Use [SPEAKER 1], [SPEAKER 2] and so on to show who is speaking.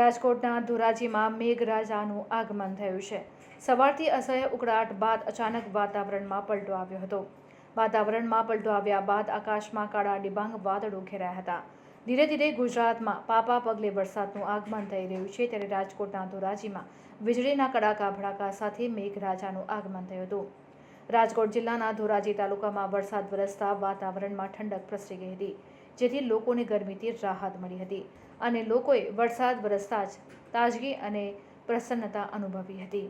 [SPEAKER 1] રાજકોટના ધોરાજીમાં મેઘરાજાનું આગમન થયું છે. સવારથી અસહ્ય ઉકળાટ બાદ અચાનક વાતાવરણમાં પલટો આવ્યો હતો. વાતાવરણમાં પલટો આવ્યા બાદ આકાશમાં કાળા ડિબાંગ વાદળો ઘેરાયા હતા. ધીરે ધીરે ગુજરાતમાં પાપા પગલે વરસાદનું આગમન થઈ રહ્યું છે ત્યારે રાજકોટના ધોરાજીમાં વીજળીના કડાકા ભડાકા સાથે મેઘરાજાનું આગમન થયું હતું. રાજકોટ જિલ્લાના ધોરાજી તાલુકામાં વરસાદ વરસતા વાતાવરણમાં ઠંડક પ્રસરી ગઈ હતી, જેથી લોકોને ગરમીથી રાહત મળી હતી અને લોકોએ વરસાદ વરસતા જ તાજગી અને પ્રસન્નતા અનુભવી હતી.